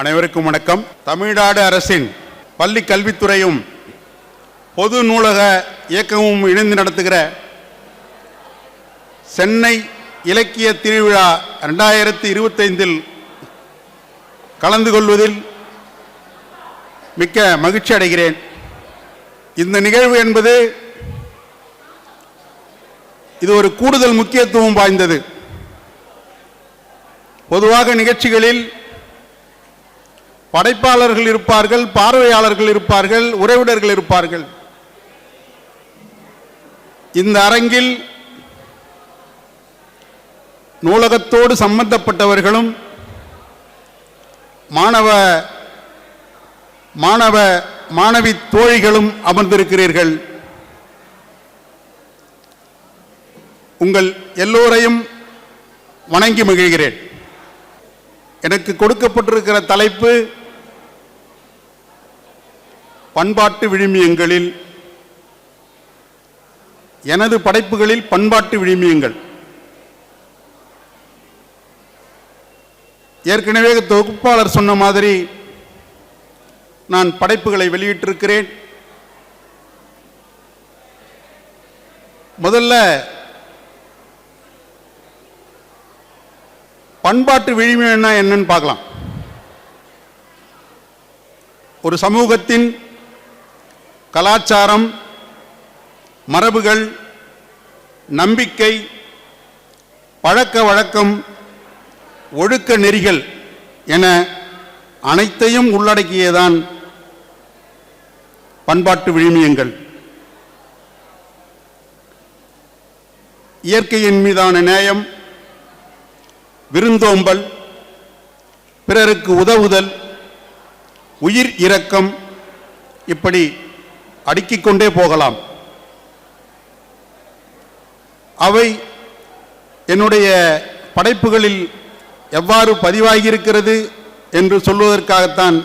அனைவருக்கும் வணக்கம். தமிழ்நாடு அரசின் பள்ளி கல்வித்துறையும் பொது நூலக இயக்கமும் இணைந்து நடத்துகிற சென்னை இலக்கிய திருவிழா ரெண்டாயிரத்தி இருபத்தைந்தில் கலந்து கொள்வதில் மிக்க மகிழ்ச்சி அடைகிறேன். இந்த நிகழ்வு என்பது இது ஒரு கூடுதல் முக்கியத்துவம் வாய்ந்தது. பொதுவாக நிகழ்ச்சிகளில் படைப்பாளர்கள் இருப்பார்கள் பார்வையாளர்கள் இருப்பார்கள் உறவினர்கள் இருப்பார்கள். இந்த அரங்கில் நூலகத்தோடு சம்பந்தப்பட்டவர்களும் மாணவ மாணவ மாணவி தோழிகளும் அமர்ந்திருக்கிறீர்கள். உங்கள் எல்லோரையும் வணங்கி மகிழ்கிறேன். எனக்கு கொடுக்கப்பட்டிருக்கிற தலைப்பு பண்பாட்டு விழுமியங்களில் எனது படைப்புகளில் பண்பாட்டு விழுமியங்கள். ஏற்கனவே தொகுப்பாளர் சொன்ன மாதிரி நான் படைப்புகளை வெளியிட்டிருக்கிறேன். முதல்ல பண்பாட்டு விழுமியம்னா என்னன்னு பார்க்கலாம். ஒரு சமூகத்தின் கலாச்சாரம் மரபுகள் நம்பிக்கை பழக்க வழக்கம் ஒழுக்க நெறிகள் என அனைத்தையும் உள்ளடக்கியதான் பண்பாட்டு விழுமியங்கள். இயற்கையின் மீதான நேயம் விருந்தோம்பல் பிறருக்கு உதவுதல் உயிர் இரக்கம் இப்படி அடுக்கிக் கொண்டே போகலாம். அவை என்னுடைய படைப்புகளில் எவ்வாறு பதிவாகியிருக்கிறது என்று சொல்வதற்காகத்தான்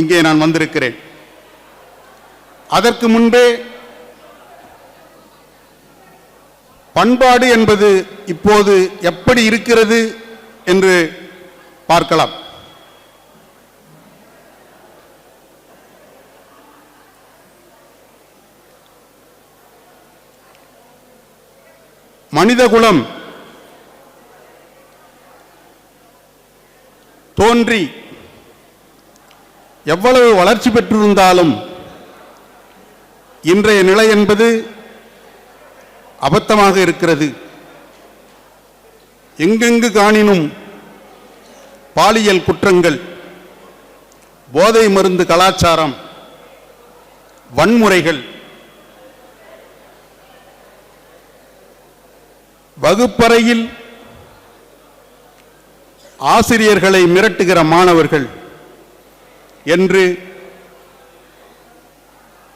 இங்கே நான் வந்திருக்கிறேன். அதற்கு முன்பே பண்பாடு என்பது இப்போது எப்படி இருக்கிறது என்று பார்க்கலாம். மனிதகுலம் தோன்றி எவ்வளவு வளர்ச்சி பெற்றிருந்தாலும் இன்றைய நிலை என்பது அபத்தமாக இருக்கிறது. எங்கெங்கு காணினும் பாலியல் குற்றங்கள் போதை மருந்து கலாச்சாரம் வன்முறைகள் வகுப்பறையில் ஆசிரியர்களை மிரட்டுகிற மாணவர்கள் என்று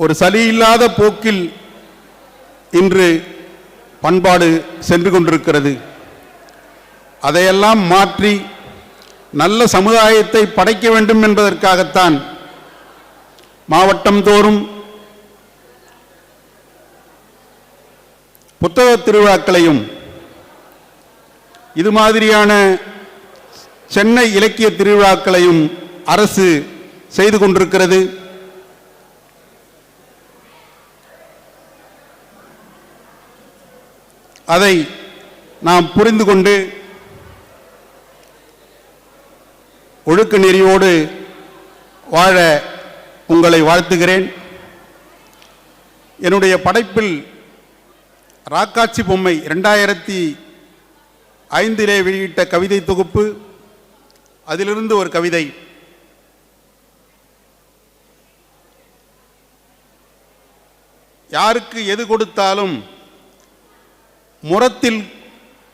ஒரு சலியில்லாத போக்கில் இன்று பண்பாடு சென்று கொண்டிருக்கிறது. அதையெல்லாம் மாற்றி நல்ல சமுதாயத்தை படைக்க வேண்டும் என்பதற்காகத்தான் மாவட்டம் தோறும் புத்தக திருவிழாக்களையும் இது மாதிரியான சென்னை இலக்கிய திருவிழாக்களையும் அரசு செய்து கொண்டிருக்கிறது. அதை நாம் புரிந்து கொண்டு ஒழுக்க நெறியோடு வாழ உங்களை வாழ்த்துகிறேன். என்னுடைய படைப்பில் ராக்காட்சி பொம்மை ரெண்டாயிரத்தி ஐந்திலே வெளியிட்ட கவிதை தொகுப்பு. அதிலிருந்து ஒரு கவிதை. யாருக்கு எது கொடுத்தாலும் முரத்தில்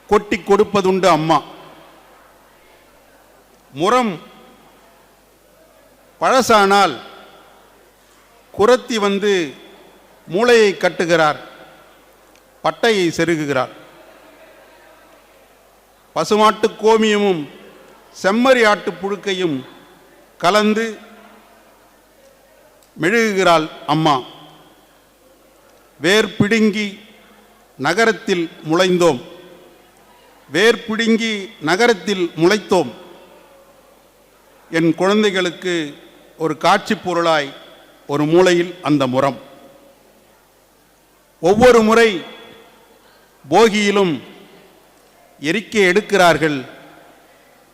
கொட்டி கொடுப்பதுண்டு அம்மா. முரம் பழசானால் குரத்தி வந்து மூளையை கட்டுகிறார் பட்டையை செருகுகிறார். பசுமாட்டு கோமியமும் செம்மறி ஆட்டு புழுக்கையும் கலந்து மெழுகுகிறாள் அம்மா. வேர் பிடுங்கி நகரத்தில் முளைந்தோம். வேர் பிடுங்கி நகரத்தில் முளைத்தோம். என் குழந்தைகளுக்கு ஒரு காட்சி பொருளாய் ஒரு மூலையில் அந்த முறம் ஒவ்வொரு முறை போகியிலும் எரிக்கை எடுக்கிறார்கள்.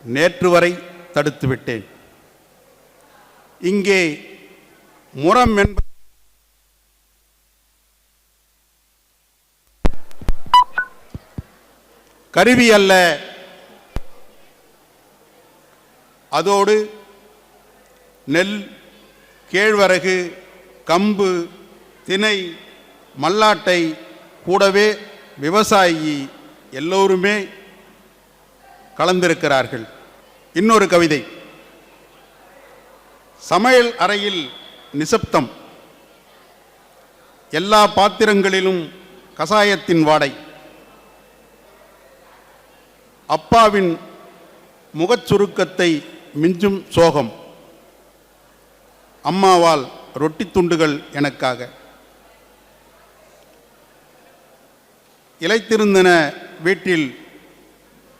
நேற்று வரை தடுத்துவிட்டேன் இங்கே முரம் என்பது கருவி அல்ல. அதோடு நெல் கேழ்வரகு கம்பு தினை மல்லாட்டை கூடவே விவசாயி எல்லோருமே கலந்திருக்கிறார்கள். இன்னொரு கவிதை. சமையல் அறையில் நிசப்தம். எல்லா பாத்திரங்களிலும் கசாயத்தின் வாடை. அப்பாவின் முகச் சுருக்கத்தை மிஞ்சும் சோகம். அம்மாவால் ரொட்டி துண்டுகள் எனக்காக. இழைத்திருந்தன வீட்டில்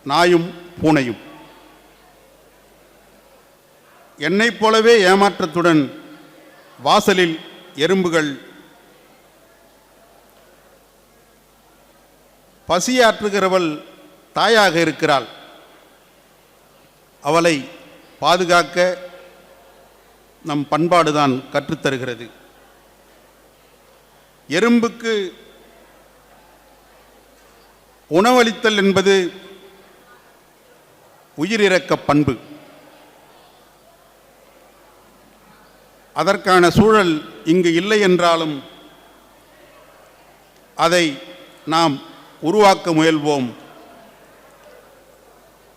நாயும் பூனையும். என்னைப் போலவே ஏமாற்றத்துடன் வாசலில் எறும்புகள் பசியாற்றுகிறவள் தாயாக இருக்கிறாள். அவளை பாதுகாக்க நம் பண்பாடுதான் கற்றுத்தருகிறது. எறும்புக்கு உணவளித்தல் என்பது உயிரிறக்க பண்பு. அதற்கான சூழல் இங்கு இல்லை என்றாலும் அதை நாம் உருவாக்க முயல்வோம்.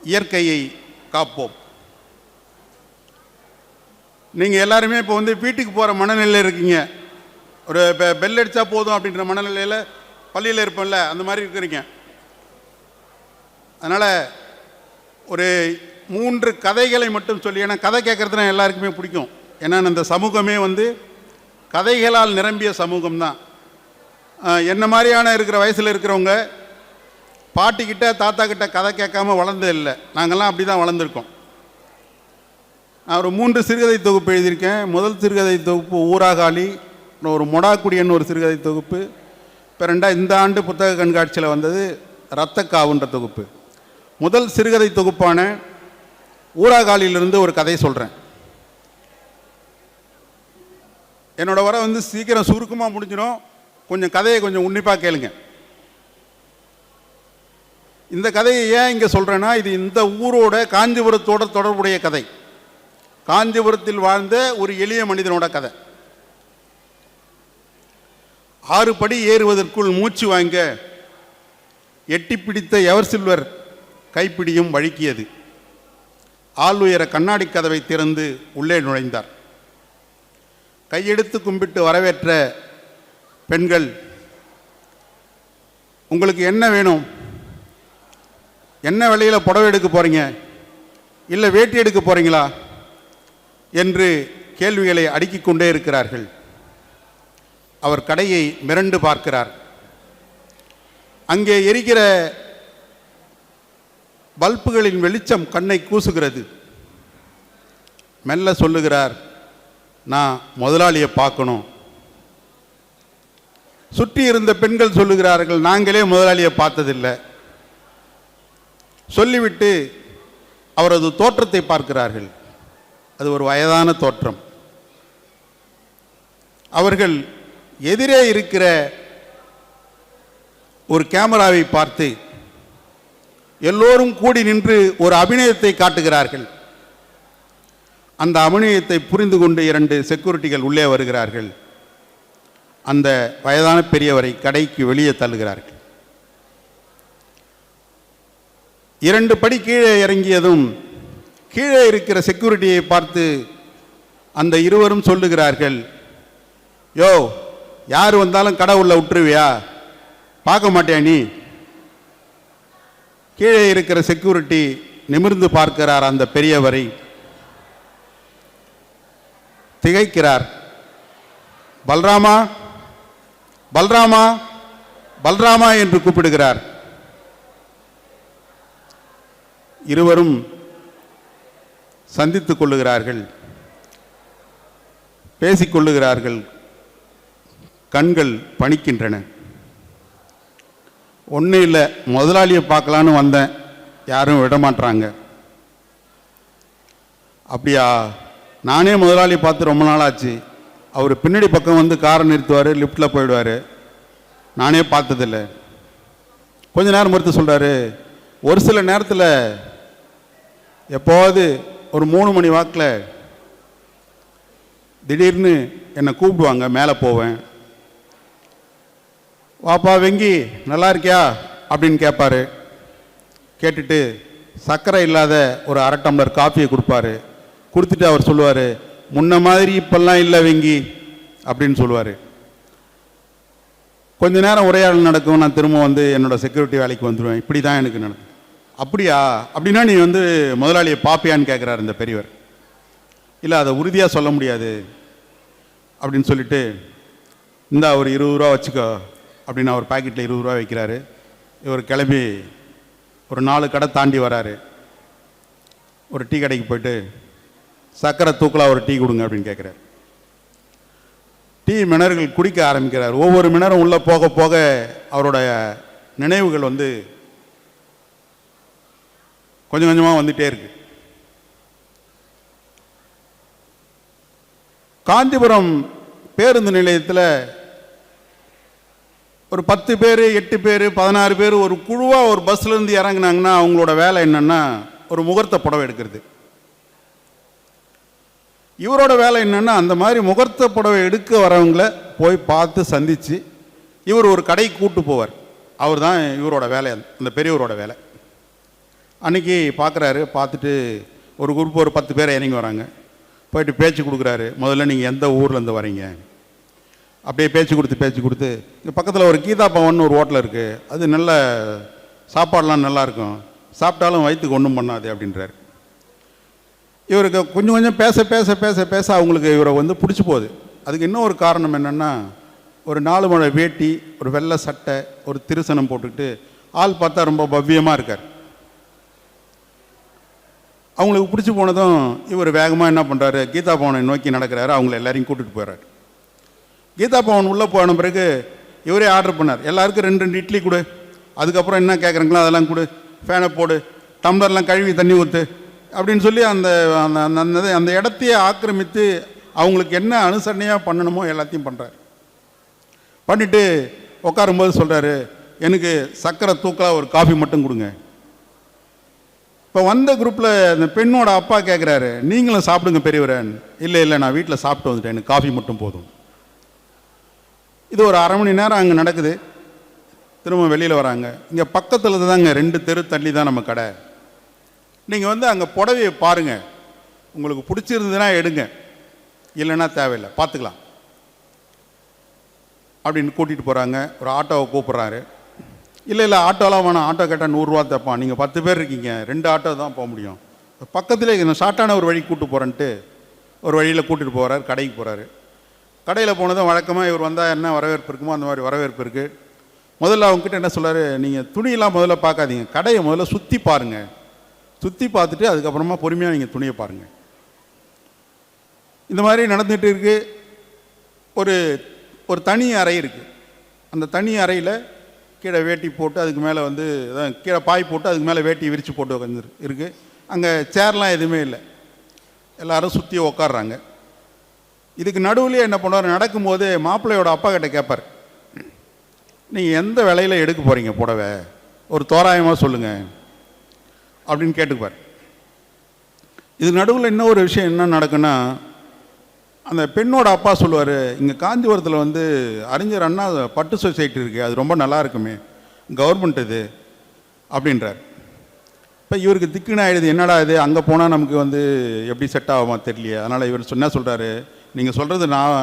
இயற்கையை காப்போம். நீங்கள் எல்லாருமே இப்போ வந்து வீட்டுக்கு போகிற மனநிலையில் இருக்கீங்க. ஒரு பெ- பெல் அடித்தா போதும் அப்படின்ற மனநிலையில் பள்ளியில் இருப்போம்ல அந்த மாதிரி இருக்கிறீங்க. அதனால் ஒரு மூன்று கதைகளை மட்டும் சொல்லி ஏன்னா கதை கேட்குறதுனா எல்லாருக்குமே பிடிக்கும். ஏன்னா இந்த சமூகமே வந்து கதைகளால் நிரம்பிய சமூகம் தான் என்ன மாதிரியான இருக்கிற வயசில் இருக்கிறவங்க பாட்டிக்கிட்ட தாத்தா கிட்ட கதை கேட்காம வளர்ந்தது இல்லை. நாங்கள்லாம் அப்படி தான் வளர்ந்துருக்கோம். நான் ஒரு மூன்று சிறுகதை தொகுப்பு எழுதியிருக்கேன். முதல் சிறுகதை தொகுப்பு ஊராகாளி ஒரு மொடாக்குடியன் ஒரு சிறுகதை தொகுப்பு. இப்போ ரெண்டா இந்த ஆண்டு புத்தக கண்காட்சியில் வந்தது ரத்தக்காவுன்ற தொகுப்பு. முதல் சிறுகதை தொகுப்பான ஊராகாலியிலிருந்து ஒரு கதை சொல்கிறேன் என்னோட வர வந்து சீக்கிரம் சுருக்கமாக முடிஞ்சிடும். கொஞ்சம் கதையை கொஞ்சம் உன்னிப்பாக கேளுங்க. இந்த கதையை ஏன் இங்கே சொல்கிறேன்னா இது இந்த ஊரோட காஞ்சிபுரத்தோட தொடர்புடைய கதை. காஞ்சிபுரத்தில் வாழ்ந்த ஒரு எளிய மனிதனோட கதை. ஆறு படி ஏறுவதற்குள் மூச்சு வாங்க எட்டி பிடித்த எவர் சில்வர் கைப்பிடியும் வழுக்கியது. ஆள் உயர கண்ணாடி கதவை திறந்து உள்ளே நுழைந்தார். கையெடுத்து கும்பிட்டு வரவேற்ற பெண்கள் உங்களுக்கு என்ன வேணும்? என்ன விலையில் புடவை எடுக்க போகிறீங்க இல்லை வேட்டி எடுக்க போகிறீங்களா என்று கேள்விகளை அடுக்கிக் கொண்டே இருக்கிறார்கள். அவர் கடையை மிரண்டு பார்க்கிறார். அங்கே எரிகிற பல்புகளின் வெளிச்சம் கண்ணை கூசுகிறது. மெல்ல சொல்லுகிறார் நான் முதலாளியை பார்க்கணும் சுற்றி இருந்த பெண்கள் சொல்லுகிறார்கள் நாங்களே முதலாளியை பார்த்ததில்லை. சொல்லிவிட்டு அவரது தோற்றத்தை பார்க்கிறார்கள். அது ஒரு வயதான தோற்றம். அவர்கள் எதிரே இருக்கிற ஒரு கேமராவை பார்த்து எல்லோரும் கூடி நின்று ஒரு அபிநயத்தை காட்டுகிறார்கள். அந்த அபிநயத்தை புரிந்து கொண்டு இரண்டு செக்யூரிட்டிகள் உள்ளே வருகிறார்கள். அந்த வயதான பெரியவரை கடைக்கு வெளியே தள்ளுகிறார்கள். இரண்டு படி கீழே இறங்கியதும் கீழே இருக்கிற செக்யூரிட்டியை பார்த்து அந்த இருவரும் சொல்லுகிறார்கள் யோ யார் வந்தாலும் கடை உள்ள விட்டுருவியா பார்க்க மாட்டேன் நீ? கீழே இருக்கிற செக்யூரிட்டி நிமிர்ந்து பார்க்கிறார் அந்த பெரியவரை. திகைக்கிறார். பல்ராமா? பல்ராமா? பல்ராமா என்று கூப்பிடுகிறார். இருவரும் சந்தித்துக் கொள்ளுகிறார்கள். பேசிக்கொள்ளுகிறார்கள் கண்கள் பணிக்கின்றன. ஒன்றும் இல்லை முதலாளியை பார்க்கலான்னு வந்தேன். யாரும் விட மாட்றாங்க அப்படியா? நானே முதலாளியை பார்த்து ரொம்ப நாள் ஆச்சு அவர் பின்னாடி பக்கம் வந்து காரை நிறுத்துவார் லிஃப்ட்டில் போயிடுவார். நானே பார்த்ததில்ல. கொஞ்ச நேரம் பொறுத்து சொல்கிறாரு ஒரு சில நேரத்தில் எப்போவாது ஒரு மூணு மணி வாக்கில் திடீர்னு என்னை கூப்பிடுவாங்க மேலே போவேன். வாப்பா வெங்கி நல்லா இருக்கியா அப்படின்னு கேட்பாரு கேட்டுட்டு சர்க்கரை இல்லாத ஒரு அரை டம்ளர் காஃபியை கொடுப்பாரு. கொடுத்துட்டு அவர் சொல்லுவார் முன்ன மாதிரி இப்பெல்லாம் இல்லை வெங்கி அப்படின்னு சொல்லுவார். கொஞ்ச நேரம் உரையாடல் நடக்கும் நான் திரும்ப வந்து என்னோட செக்யூரிட்டி வேலைக்கு வந்துடுவேன் இப்படி தான் எனக்கு நடக்கும் அப்படியா? அப்படின்னா நீ வந்து முதலாளியை பாப்பியான்னு கேட்குறாரு இந்த பெரியவர். இல்லை அதை உறுதியாக சொல்ல முடியாது. அப்படின்னு சொல்லிட்டு இந்தா ஒரு இருபது ரூபா வச்சுக்கோ. அப்படின்னு அவர் பாக்கெட்டில் இருபது ரூபா வைக்கிறாரு. இவர் கிளம்பி ஒரு நாலு கடை தாண்டி வராரு. ஒரு டீ கடைக்கு போயிட்டு சக்கரை தூக்கலாக ஒரு டீ கொடுங்க அப்படின்னு கேட்குறாரு டீ மினர்கள் குடிக்க ஆரம்பிக்கிறார். ஒவ்வொரு மினரும் உள்ளே போக போக அவரோட நினைவுகள் வந்து கொஞ்சம் கொஞ்சமாக வந்துட்டே இருக்கு. காஞ்சிபுரம் பேருந்து நிலையத்தில் ஒரு பத்து பேர் எட்டு பேர் பதினாறு பேர் ஒரு குழுவாக ஒரு பஸ்லேருந்து இறங்குனாங்கன்னா அவங்களோட வேலை என்னென்னா ஒரு முகூர்த்த புடவை எடுக்கிறது. இவரோட வேலை என்னென்னா அந்த மாதிரி முகூர்த்த புடவை எடுக்க வரவங்கள போய் பார்த்து சந்தித்து இவர் ஒரு கடைக்கு கூட்டு போவார். அவர் தான் இவரோட வேலை அந்த பெரியவரோட வேலை. அன்னைக்கு பார்க்குறாரு பார்த்துட்டு ஒரு குரூப் ஒரு பத்து பேர் இறங்கி வராங்க. போயிட்டு பேச்சு கொடுக்குறாரு முதல்ல நீங்கள் எந்த ஊர்லேருந்து வரீங்க? அப்படியே பேச்சு கொடுத்து பேச்சு கொடுத்து. இங்கே பக்கத்தில் ஒரு கீதா பவன் ஒரு ஹோட்டல் இருக்குது அது நல்ல சாப்பாடெலாம் நல்லாயிருக்கும் சாப்பிட்டாலும் வயிற்றுக்கு ஒன்றும் பண்ணாது அப்படின்றாரு. இவருக்கு கொஞ்சம் கொஞ்சம் பேச பேச பேச பேச அவங்களுக்கு இவரை வந்து பிடிச்சி போகுது. அதுக்கு இன்னும் ஒரு காரணம் என்னென்னா ஒரு நாலு மழை வேட்டி ஒரு வெள்ளை சட்டை ஒரு திருசனம் போட்டுக்கிட்டு ஆள் பார்த்தா ரொம்ப பவ்யமாக இருக்கார். அவங்களுக்கு பிடிச்சி போனதும் இவர் வேகமாக என்ன பண்ணுறாரு கீதா பவனை நோக்கி நடக்கிறாரு அவங்கள எல்லாரையும் கூட்டிகிட்டு போயிடுறாரு கீதா பவன் உள்ளே போன பிறகு இவரே ஆர்டர் பண்ணார். எல்லாருக்கும் ரெண்டு ரெண்டு இட்லி கொடு. அதுக்கப்புறம் என்ன கேட்குறீங்களோ அதெல்லாம் கொடு. ஃபேனை போடு. டம்ளர்லாம் கழுவி தண்ணி ஊற்று அப்படின்னு சொல்லி அந்த அந்த அந்த அந்த அந்த இடத்தையே ஆக்கிரமித்து அவங்களுக்கு என்ன அனுசரணையாக பண்ணணுமோ எல்லாத்தையும் பண்ணுறாரு பண்ணிவிட்டு உட்காரும்போது சொல்கிறாரு எனக்கு சக்கரை தூக்கலாக ஒரு காஃபி மட்டும் கொடுங்க. இப்போ வந்த குரூப்பில் அந்த பெண்ணோட அப்பா கேட்குறாரு நீங்களும் சாப்பிடுங்க பெரியவரன் இல்லை இல்லை நான் வீட்டில் சாப்பிட்டு வந்துட்டேன். எனக்கு காஃபி மட்டும் போதும். இது ஒரு அரை மணி நேரம் அங்கே நடக்குது. திரும்ப வெளியில் வராங்க. இங்கே பக்கத்தில் தாங்க ரெண்டு தெரு தள்ளி தான் நம்ம கடை. நீங்கள் வந்து அங்கே புடவையை பாருங்கள் உங்களுக்கு பிடிச்சிருந்ததுன்னா எடுங்க. இல்லைன்னா தேவையில்லை. பார்த்துக்கலாம். அப்படின்னு கூட்டிகிட்டு போகிறாங்க ஒரு ஆட்டோவை கூப்பிட்றாரு. இல்லை இல்லை ஆட்டோலாம் வேணாம். ஆட்டோ கேட்டால் நூறுரூவா தப்பான். நீங்கள் பத்து பேர் இருக்கீங்க. ரெண்டு ஆட்டோ தான் போக முடியும். பக்கத்தில் ஷார்ட்டான ஒரு வழி கூப்பிட்டு போகிறேன்ட்டு ஒரு வழியில் கூட்டிகிட்டு போகிறாரு கடைக்கு போகிறாரு கடையில் போனதும் வழக்கமாக இவர் வந்தால் என்ன வரவேற்பு இருக்குமோ அந்த மாதிரி வரவேற்பு இருக்குது முதல்ல அவங்ககிட்ட என்ன சொல்கிறார் நீங்கள் துணியெல்லாம் முதல்ல பார்க்காதீங்க. கடையை முதல்ல சுற்றி பாருங்கள் சுற்றி பார்த்துட்டு அதுக்கப்புறமா பொறுமையாக நீங்கள் துணியை பாருங்கள் இந்த மாதிரி நடந்துகிட்டு இருக்கு. ஒரு ஒரு தனி அறை இருக்குது அந்த தனி அறையில் கீழே வேட்டி போட்டு அதுக்கு மேலே வந்து அதான் கீழே பாய் போட்டு அதுக்கு மேலே வேட்டி விரித்து போட்டு உட்காந்து இருக்குது அங்கே சேர்லாம் எதுவுமே இல்லை. எல்லோரும் சுற்றி உக்காடுறாங்க இதுக்கு நடுவுலேயே என்ன பண்ணுவார்? நடக்கும்போது மாப்பிள்ளையோட அப்பா கிட்ட கேட்பார். நீங்கள் எந்த விலையில் எடுக்க போகிறீங்க புடவை? ஒரு தோராயமாக சொல்லுங்கள் அப்படின்னு கேட்டுக்குவார். இது நடுவில் இன்னொரு விஷயம் என்ன நடக்குன்னா அந்த பெண்ணோட அப்பா சொல்லுவார் இங்கே காஞ்சிபுரத்தில் வந்து அறிஞர் அண்ணா பட்டு சொசைட்டி இருக்குது அது ரொம்ப நல்லா இருக்குமே. கவர்மெண்ட் இது. அப்படின்றார். இப்போ இவருக்கு திக்குன்னு ஆயிடுது. என்னடா இது? அங்கே போனால் நமக்கு வந்து எப்படி செட் ஆகுமா தெரியலையே. அதனால் இவர் சொன்னா சொல்கிறாரு நீங்கள் சொல்கிறது நான்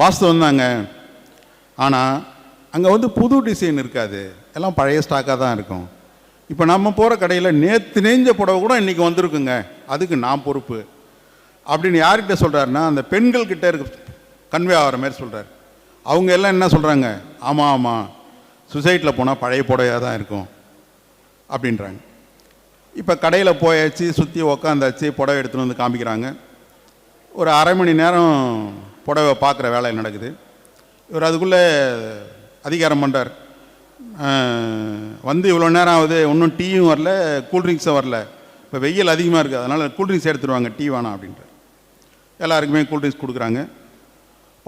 வாஸ்தவம் தாங்க. ஆனால் அங்கே வந்து புது டிசைன் இருக்காது. எல்லாம் பழைய ஸ்டாக்காக தான் இருக்கும். இப்போ நம்ம போகிற கடையில் நேற்று நெஞ்ச புடவை கூட இன்றைக்கி வந்திருக்குங்க. அதுக்கு நான் பொறுப்பு. அப்படின்னு யார்கிட்ட சொல்கிறாருன்னா அந்த பெண்கள்கிட்ட இருக்க கன்வே ஆகிற மாதிரி சொல்கிறார் அவங்க எல்லாம் என்ன சொல்கிறாங்க ஆமாம் ஆமாம் சொசைட்டியில் போனால் பழைய புடவையாக தான் இருக்கும். அப்படின்றாங்க. இப்போ கடையில் போயாச்சு சுற்றி உக்காந்தாச்சு புடவை எடுத்துகிட்டு வந்து காமிக்கிறாங்க. ஒரு அரை மணி நேரம் புடவை பார்க்குற வேலை நடக்குது. இவர் அதுக்குள்ளே அதிகாரம் பண்ணுறார் வந்து இவ்வளோ நேரம் ஆகுது ஒன்றும் டீயும் வரல கூல்ட்ரிங்க்ஸும் வரல. இப்போ வெயில் அதிகமாக இருக்குது அதனால் கூல்ட்ரிங்க்ஸ் எடுத்துருவாங்க டீ வேணாம் அப்படின்ற எல்லாருக்குமே கூல்ட்ரிங்க்ஸ் கொடுக்குறாங்க.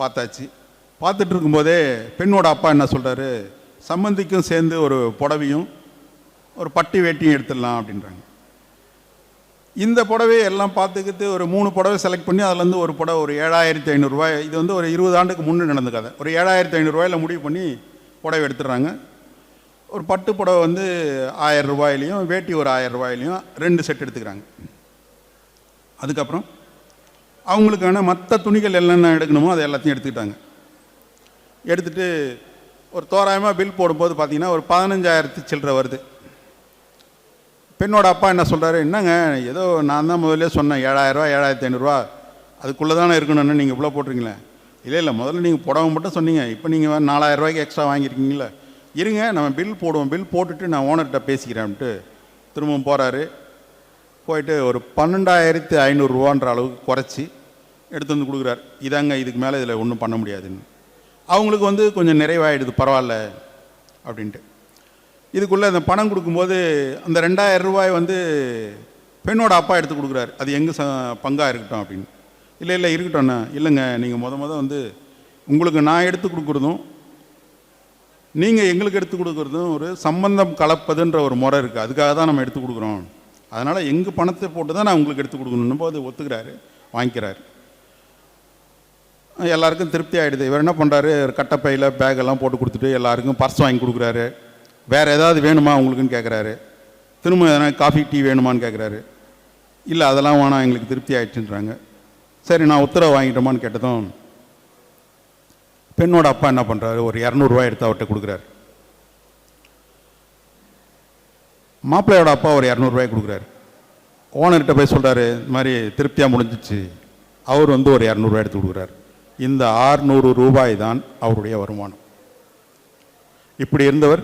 பார்த்தாச்சு. பார்த்துட்டு இருக்கும்போதே பெண்ணோட அப்பா என்ன சொல்கிறாரு சம்மந்திக்கும் சேர்ந்து ஒரு புடவையும் ஒரு பட்டி வேட்டியும் எடுத்துடலாம் அப்படின்றாங்க. இந்த புடவையை எல்லாம் பார்த்துக்கிட்டு ஒரு மூணு புடவை செலக்ட் பண்ணி அதுலேருந்து ஒரு புடவை ஒரு ஏழாயிரத்தி ஐநூறுரூவாய் இது வந்து ஒரு இருபது ஆண்டுக்கு முன்னே நடந்த கதை. ஒரு ஏழாயிரத்தி ஐநூறுரூவாயில் முடிவு பண்ணி புடவை எடுத்துடுறாங்க. ஒரு பட்டு புடவை வந்து ஆயிரம் ரூபாயிலையும் வேட்டி ஒரு ஆயிரம் ரூபாயிலையும் ரெண்டு செட் எடுத்துக்கிறாங்க. அதுக்கப்புறம் அவங்களுக்கான மற்ற துணிகள் என்னென்ன எடுக்கணுமோ அதை எல்லாத்தையும் எடுத்துக்கிட்டாங்க. எடுத்துகிட்டு ஒரு தோராயமாக பில் போடும்போது பார்த்தீங்கன்னா ஒரு பதினஞ்சாயிரத்து சில்லற வருது. பெண்ணோட அப்பா என்ன சொல்கிறாரு என்னங்க ஏதோ நான் தான் முதல்ல சொன்னேன் ஏழாயிரரூவா ஏழாயிரத்தி ஐநூறுரூவா அதுக்குள்ளே தானே இருக்கணும்னு நீங்கள் இவ்வளோ போட்டிருக்கீங்களே? இல்லை இல்லை முதல்ல நீங்கள் புடவை மட்டும் சொன்னீங்க. இப்போ நீங்கள் நாலாயிரம் ரூபாய்க்கு எக்ஸ்ட்ரா வாங்கியிருக்கீங்களே இருங்க நம்ம பில் போடுவோம். பில் போட்டுட்டு நான் ஓனர்கிட்ட பேசிக்கிறேன்ட்டு திரும்பவும் போகிறாரு போயிட்டு ஒரு பன்னெண்டாயிரத்து ஐநூறுரூவான்ற அளவுக்கு குறைச்சி எடுத்து வந்து கொடுக்குறாரு. இதாங்க இதுக்கு மேலே இதில் ஒன்றும் பண்ண முடியாதுன்னு. அவங்களுக்கு வந்து கொஞ்சம் நிறைவாயிடுது பரவாயில்ல அப்படின்ட்டு. இதுக்குள்ளே அந்த பணம் கொடுக்கும்போது அந்த ரெண்டாயிரம் ரூபாய் வந்து பெண்ணோட அப்பா எடுத்து கொடுக்குறாரு. அது எங்கள் ச பங்காக இருக்கட்டும் அப்படின்னு. இல்லை இல்லை இருக்கட்டும்ண்ணா இல்லைங்க நீங்கள் மொதல் மொதல் வந்து உங்களுக்கு நான் எடுத்து கொடுக்குறதும் நீங்கள் எங்களுக்கு எடுத்து கொடுக்குறதும் ஒரு சம்பந்தம் கலப்பதுன்ற ஒரு முறை இருக்குது அதுக்காக தான் நம்ம எடுத்து கொடுக்குறோம். அதனால் எங்கள் பணத்தை போட்டு தான் நான் உங்களுக்கு எடுத்து கொடுக்கணும் போது ஒத்துக்கிறாரு வாங்கிக்கிறாரு. எல்லாருக்கும் திருப்தி ஆகிடுது இவர் என்ன பண்ணுறாரு கட்டப்பையில் பேக்கெல்லாம் போட்டு கொடுத்துட்டு எல்லாருக்கும் பர்ஸ் வாங்கி கொடுக்குறாரு. வேறு ஏதாவது வேணுமா உங்களுக்குன்னு கேட்குறாரு திரும்ப எதனா காஃபி டீ வேணுமான்னு கேட்குறாரு இல்லை அதெல்லாம் வேணாம் எங்களுக்கு திருப்தி ஆயிடுச்சுன்றாங்க. சரி நான் உத்தரவு வாங்கிட்டோமான்னு கேட்டதும் பெண்ணோட அப்பா என்ன பண்ணுறாரு ஒரு இரநூறுவா எடுத்து அவர்கிட்ட கொடுக்குறாரு. மாப்பிள்ளையோட அப்பா ஒரு இரநூறுவாய் கொடுக்குறாரு. ஓனர்கிட்ட போய் சொல்கிறாரு இந்த மாதிரி திருப்தியாக முடிஞ்சிச்சு. அவர் வந்து ஒரு இரநூறுவா எடுத்து கொடுக்குறாரு. இந்த ஆறுநூறு ரூபாய் தான் அவருடைய வருமானம். இப்படி இருந்தவர்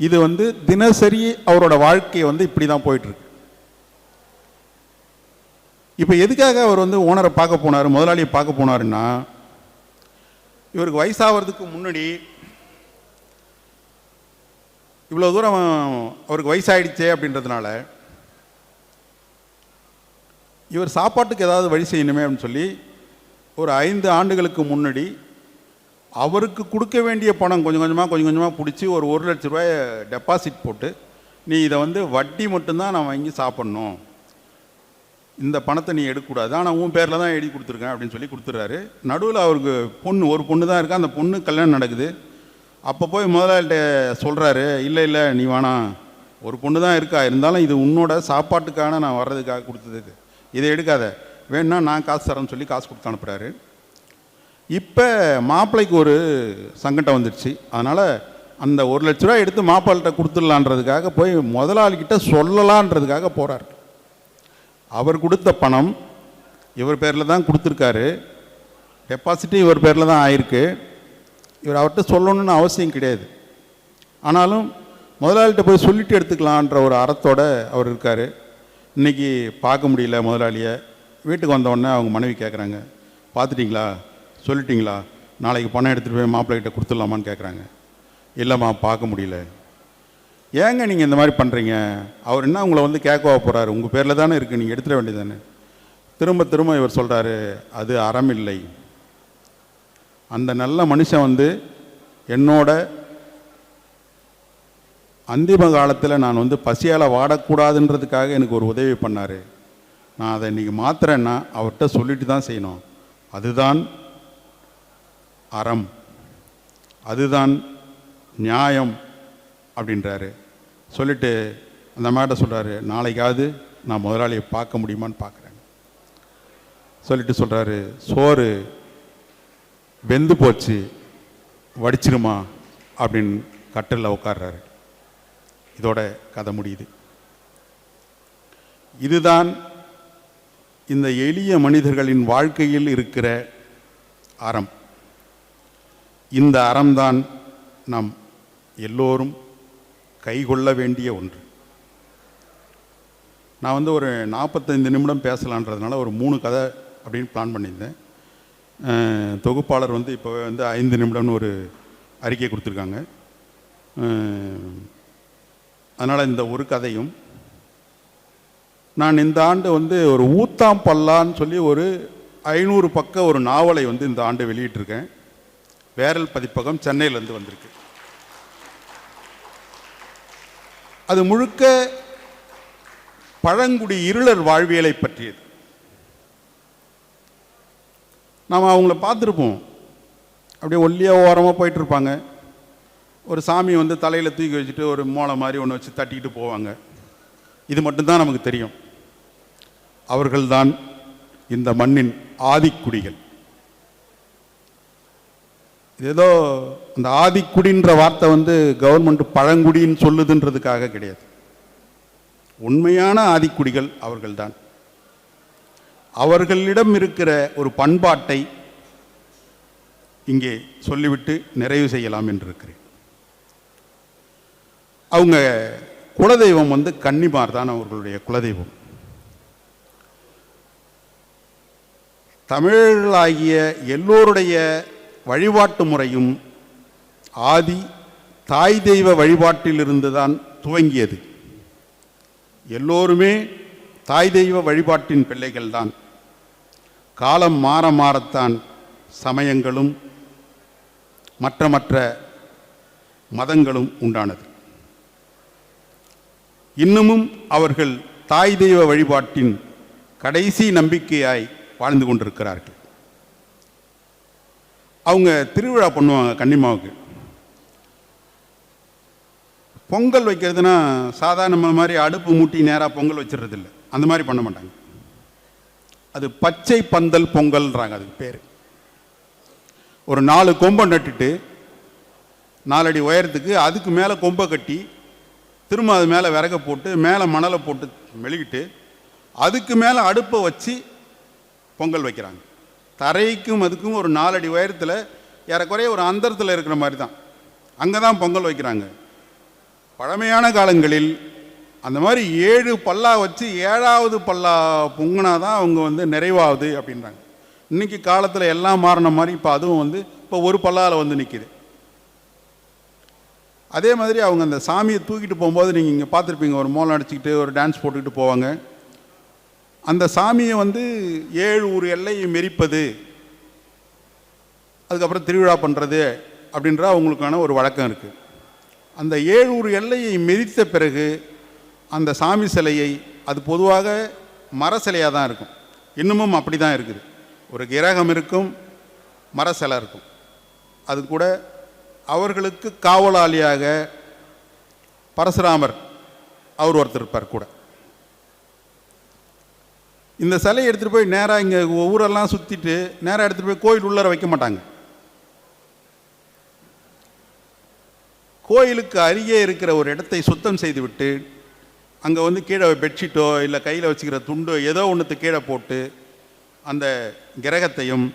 இது வந்து தினசரி அவரோட வாழ்க்கையை வந்து இப்படி தான் போயிட்டுருக்கு. இப்போ எதுக்காக அவர் வந்து ஓனரை பார்க்க போனார் முதலாளியை பார்க்க போனாருன்னா இவருக்கு வயசாகிறதுக்கு முன்னாடி இவ்வளோ தூரம் அவருக்கு வயசாயிடுச்சே அப்படின்றதுனால இவர் சாப்பாட்டுக்கு ஏதாவது வழி செய்யணுமே அப்படின்னு சொல்லி ஒரு ஐந்து ஆண்டுகளுக்கு முன்னாடி அவருக்கு கொடுக்க வேண்டிய பணம் கொஞ்சம் கொஞ்சமாக கொஞ்சம் கொஞ்சமாக பிடிச்சி ஒரு ஒரு லட்ச ரூபாய் டெபாசிட் போட்டு நீ இதை வந்து வட்டி மட்டும்தான் நான் வாங்கி சாப்பிட்ணும். இந்த பணத்தை நீ எடுக்கக்கூடாது. ஆனால் உன் பேரில் தான் எழுதி கொடுத்துருக்கேன் அப்படின்னு சொல்லி கொடுத்துட்றாரு. நடுவில் அவருக்கு பொண்ணு ஒரு பொண்ணு தான் இருக்கா? அந்த பொண்ணு கல்யாணம் நடக்குது. அப்போ போய் முதலாளிகிட்ட சொல்கிறாரு இல்லை இல்லை நீ வேணாம் ஒரு பொண்ணு தான் இருக்கா? இருந்தாலும் இது உன்னோட சாப்பாட்டுக்கான நான் வர்றதுக்காக கொடுத்தது இதை எடுக்காத. வேணும்னா நான் காசு தரேன்னு சொல்லி காசு கொடுத்து அனுப்புகிறாரு இப்போ மாப்பிள்ளைக்கு ஒரு சங்கடம் வந்துடுச்சு. அதனால் அந்த ஒரு லட்ச ரூபா எடுத்து மாப்பிள்ளைகிட்ட கொடுத்துடலான்றதுக்காக போய் முதலாளிகிட்ட சொல்லலான்றதுக்காக போகிறார் அவர் கொடுத்த பணம் இவர் பேரில் தான் கொடுத்துருக்காரு. டெபாசிட்டும் இவர் பேரில் தான் ஆயிருக்கு. இவர் அவர்கிட்ட சொல்லணும்னு அவசியம் கிடையாது. ஆனாலும் முதலாளிகிட்ட போய் சொல்லிட்டு எடுத்துக்கலான்ற ஒரு அறத்தோட அவர் இருக்கார். இன்றைக்கி பார்க்க முடியல முதலாளியை. வீட்டுக்கு வந்தவுடனே அவங்க மனைவி கேட்குறாங்க பார்த்துட்டிங்களா? சொல்லிட்டீங்களா? நாளைக்கு பணம் எடுத்துகிட்டு போய் மாப்பிள்ளைகிட்ட கொடுத்துடலாமான்னு கேட்குறாங்க இல்லைம்மா பார்க்க முடியல. ஏங்க நீங்கள் இந்த மாதிரி பண்ணுறீங்க அவர் என்ன உங்களை வந்து கேட்கவா போகிறாரு உங்கள் பேரில் தானே இருக்குது நீங்கள் எடுத்துட வேண்டியதானே திரும்ப திரும்ப இவர் சொல்கிறாரு அது அறம் இல்லை. அந்த நல்ல மனுஷன் வந்து என்னோட அந்திம காலத்தில் நான் வந்து பசியால் வாடக்கூடாதுன்றதுக்காக எனக்கு ஒரு உதவி பண்ணார். நான் அதை இன்றைக்கி மாத்துறேன்னா அவர்கிட்ட சொல்லிட்டு தான் செய்யணும். அதுதான் அறம். அதுதான் நியாயம் அப்படின்றாரு. சொல்லிட்டு அந்த மேட்ட சொல்கிறாரு நாளைக்காவது நான் முதலாளியை பார்க்க முடியுமான்னு பார்க்குறேன். சொல்லிட்டு சொல்கிறாரு சோறு வெந்து போச்சு வடிச்சிருமா? அப்படின்னு கட்டிலில் உட்கார்றாரு. இதோட கதை முடியுது. இதுதான் இந்த எளிய மனிதர்களின் வாழ்க்கையில் இருக்கிற அறம். இந்த அறம்தான் நாம் எல்லோரும் கைகொள்ள வேண்டிய ஒன்று. நான் வந்து ஒரு நாற்பத்தைந்து நிமிடம் பேசலான்றதுனால ஒரு மூணு கதை அப்படின்னு பிளான் பண்ணியிருந்தேன். தொகுப்பாளர் வந்து இப்போ வந்து ஐந்து நிமிடம்னு ஒரு அறிக்கை கொடுத்துருக்காங்க. அதனால் இந்த ஒரு கதையும் நான் இந்த ஆண்டு வந்து ஒரு ஊத்தாம் பல்லான்னு சொல்லி ஒரு ஐநூறு பக்க ஒரு நாவலை வந்து இந்த ஆண்டு வெளியிட்டிருக்கேன். வேரல் பதிப்பகம் சென்னையிலேருந்து வந்திருக்கு. அது முழுக்க பழங்குடி இருளர் வாழ்வியலை பற்றியது. நாம் அவங்கள பார்த்துருப்போம். அப்படியே ஒல்லியாக ஓரமாக போயிட்டு இருப்பாங்க ஒரு சாமி வந்து தலையில் தூக்கி வச்சுட்டு ஒரு மோளை மாதிரி ஒன்று வச்சு தட்டிக்கிட்டு போவாங்க. இது மட்டும்தான் நமக்கு தெரியும். அவர்கள்தான் இந்த மண்ணின் ஆதிக்குடிகள். ஏதோ இந்த ஆதிக்குடின்ற வார்த்தை வந்து கவர்மெண்ட் பழங்குடின்னு சொல்லுதுன்றதுக்காக கிடையாது. உண்மையான ஆதிக்குடிகள் அவர்கள்தான். அவர்களிடம் இருக்கிற ஒரு பண்பாட்டை இங்கே சொல்லிவிட்டு நிறைவு செய்யலாம் என்று இருக்கிறேன் அவங்க குலதெய்வம் வந்து கன்னிமார் தான் அவர்களுடைய குலதெய்வம். தமிழர்களாகிய எல்லோருடைய வழிபாட்டு முறையும் ஆதி தாய் தெய்வ வழிபாட்டிலிருந்து தான் துவங்கியது. எல்லோருமே தாய் தெய்வ வழிபாட்டின் பிள்ளைகள்தான். காலம் மாற மாறத்தான் சமயங்களும் மற்ற மற்ற மதங்களும் உண்டானது. இன்னமும் அவர்கள் தாய் தெய்வ வழிபாட்டின் கடைசி நம்பிக்கையாய் வாழ்ந்து கொண்டிருக்கிறார்கள். அவங்க திருவிழா பண்ணுவாங்க கன்னிமாவுக்கு. பொங்கல் வைக்கிறதுனா சாதாரண மாதிரி அடுப்பு மூட்டி நேராக பொங்கல் வச்சிடுறது இல்லை அந்த மாதிரி பண்ண மாட்டாங்க. அது பச்சை பந்தல் பொங்கல்ன்றாங்க அதுக்கு பேர். ஒரு நாலு கொம்பை நட்டுட்டு நாலடி உயரத்துக்கு அதுக்கு மேலே கொம்பை கட்டி திரும்ப அது மேலே விறக போட்டு மேலே மணலை போட்டு மெழுகிட்டு அதுக்கு மேலே அடுப்பை வச்சு பொங்கல் வைக்கிறாங்க. தரைக்கும் அதுக்கும் ஒரு நாலடி உயரத்தில் ஏறக்குறைய ஒரு அந்தரத்தில் இருக்கிற மாதிரி தான் அங்கே தான் பொங்கல் வைக்கிறாங்க. பழமையான காலங்களில் அந்த மாதிரி ஏழு பல்லா வச்சு ஏழாவது பல்லா பொங்கினா தான் அவங்க வந்து நிறைவாகுது அப்படின்றாங்க. இன்னைக்கு காலத்தில் எல்லாம் மாறின மாதிரி இப்போ அதுவும் வந்து இப்போ ஒரு பல்லாவில் வந்து நிற்கிது அதே மாதிரி அவங்க அந்த சாமியை தூக்கிட்டு போகும்போது நீங்கள் இங்கே பார்த்துருப்பீங்க ஒரு மோளம் அடிச்சுக்கிட்டு ஒரு டான்ஸ் போட்டுக்கிட்டு போவாங்க. அந்த சாமியை வந்து ஏழு ஊர் எல்லையை மெரிப்பது அதுக்கப்புறம் திருவிழா பண்ணுறது அப்படின்ற அவங்களுக்கான ஒரு வழக்கம் இருக்குது அந்த ஏழு ஊர் எல்லையை மிதித்த பிறகு அந்த சாமி சிலையை அது பொதுவாக மர சிலையாக தான் இருக்கும். இன்னமும் அப்படி தான் இருக்குது. ஒரு கிரகம் இருக்கும் மர சிலை இருக்கும். அது கூட அவர்களுக்கு காவலாளியாக பரசுராமர் அவர் ஒருத்தர் இருப்பார் கூட. இந்த சிலையை எடுத்துகிட்டு போய் நேராக இங்கே ஊரெல்லாம் சுற்றிட்டு நேராக எடுத்துகிட்டு போய் கோயில் உள்ளார வைக்க மாட்டாங்க. கோயிலுக்கு அருகே இருக்கிற ஒரு இடத்தை சுத்தம் செய்துவிட்டு அங்கே வந்து கீழே பெட்ஷீட்டோ இல்லை கையில் வச்சுக்கிற துண்டோ ஏதோ ஒன்றுத்து கீழே போட்டு அந்த கிரகத்தையும்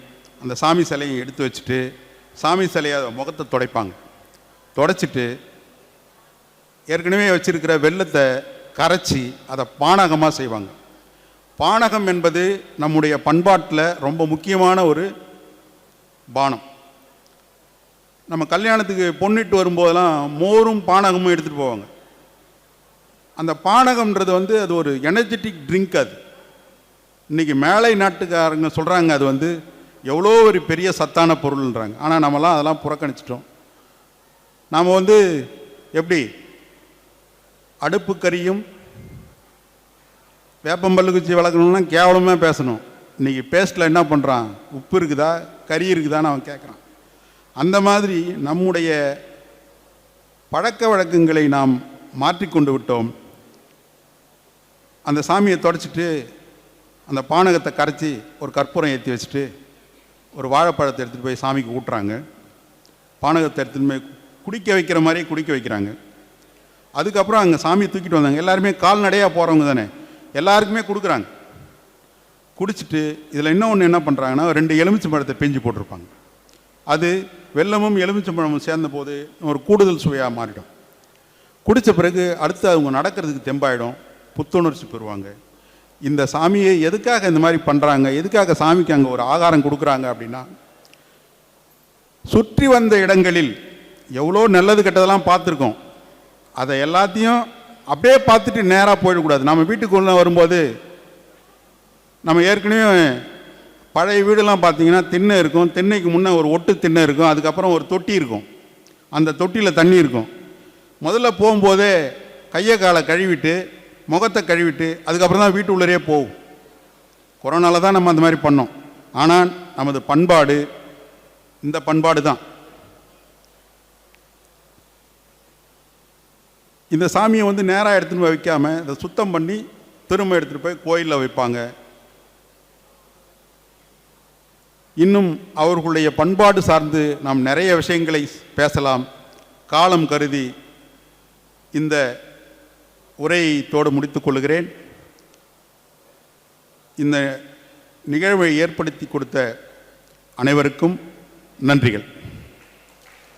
அந்த சாமி சிலையும் எடுத்து வச்சுட்டு சாமி சிலையை முகத்தை துடைப்பாங்க. துடைச்சிட்டு ஏற்கனவே வச்சிருக்கிற வெள்ளத்தை கரைச்சி அதை பானகமாக செய்வாங்க. பானகம் என்பது நம்முடைய பண்பாட்டில் ரொம்ப முக்கியமான ஒரு பானம். நம்ம கல்யாணத்துக்கு பொண்ணிட்டு வரும்போதெல்லாம் மோரும் பானகமும் எடுத்துகிட்டு போவாங்க. அந்த பானகம்ன்றது வந்து அது ஒரு எனர்ஜெட்டிக் ட்ரிங்க் அது. இன்றைக்கி மேலை நாட்டுக்காரங்க சொல்கிறாங்க அது வந்து எவ்வளோ ஒரு பெரிய சத்தான பொருள்ன்றாங்க. ஆனால் நம்மலாம் அதெல்லாம் புறக்கணிச்சிட்டோம். நாம் வந்து எப்படி? அடுப்பு கறியும் வேப்பம்பல்லு குச்சி வளர்க்கணும்னா கேவலமாக பேசணும். இன்றைக்கி பேஸ்ட்டில் என்ன பண்ணுறான் உப்பு இருக்குதா? கறி இருக்குதான்னு அவன் கேட்குறான் அந்த மாதிரி நம்முடைய பழக்க வழக்கங்களை நாம் மாற்றிக்கொண்டு விட்டோம். அந்த சாமியை தொடச்சிட்டு அந்த பானகத்தை கரைச்சி ஒரு கற்பூரம் ஏற்றி வச்சுட்டு ஒரு வாழைப்பழத்தை எடுத்துகிட்டு போய் சாமிக்கு ஊட்டுறாங்க பானகத்தை எடுத்துகிட்டு போய் குடிக்க வைக்கிற மாதிரியே குடிக்க வைக்கிறாங்க. அதுக்கப்புறம் அங்கே சாமியை தூக்கிட்டு வந்தாங்க. எல்லாருமே கால்நடையாக போகிறவங்க தானே. எல்லாருக்குமே கொடுக்குறாங்க. குடிச்சிட்டு இதில் இன்னொன்று என்ன பண்ணுறாங்கன்னா ரெண்டு எலுமிச்சை பழத்தை பெஞ்சு போட்டிருப்பாங்க. அது வெள்ளமும் எலுமிச்சம்பழமும் சேர்ந்த போது ஒரு கூடுதல் சுவையாக மாறிடும். குடித்த பிறகு அடுத்து அவங்க நடக்கிறதுக்கு தெம்பாயிடும். புத்துணர்ச்சி பெறுவாங்க. இந்த சாமியை எதுக்காக இந்த மாதிரி பண்ணுறாங்க எதுக்காக சாமிக்கு அங்கே ஒரு ஆகாரம் கொடுக்குறாங்க அப்படின்னா சுற்றி வந்த இடங்களில் எவ்வளோ நல்லது கெட்டதெல்லாம் பார்த்துருக்கோம். அதை எல்லாத்தையும் அப்படியே பார்த்துட்டு நேராக போயிடக்கூடாது. நம்ம வீட்டுக்குள்ளே வரும்போது நம்ம ஏற்கனவே பழைய வீடெல்லாம் பார்த்தீங்கன்னா திண்ணை இருக்கும். திண்ணைக்கு முன்னே ஒரு ஒட்டு திண்ணை இருக்கும். அதுக்கப்புறம் ஒரு தொட்டி இருக்கும். அந்த தொட்டியில் தண்ணி இருக்கும். முதல்ல போகும்போதே கையை காலை கழுவிட்டு முகத்தை கழுவிட்டு அதுக்கப்புறம் தான் வீட்டு உள்ளரே போகும். கொரோனாவில் தான் நம்ம அந்த மாதிரி பண்ணோம். ஆனால் நமது பண்பாடு இந்த பண்பாடு தான். இந்த சாமியை வந்து நேராக எடுத்துன்னு போய் வைக்காமல் இதை சுத்தம் பண்ணி திரும்ப எடுத்துகிட்டு போய் கோயிலில் வைப்பாங்க. இன்னும் அவர்களுடைய பண்பாடு சார்ந்து நாம் நிறைய விஷயங்களை பேசலாம். காலம் கருதி இந்த உரையத்தோடு முடித்து கொள்கிறேன். இந்த நிகழ்வை ஏற்படுத்தி கொடுத்த அனைவருக்கும் நன்றிகள்.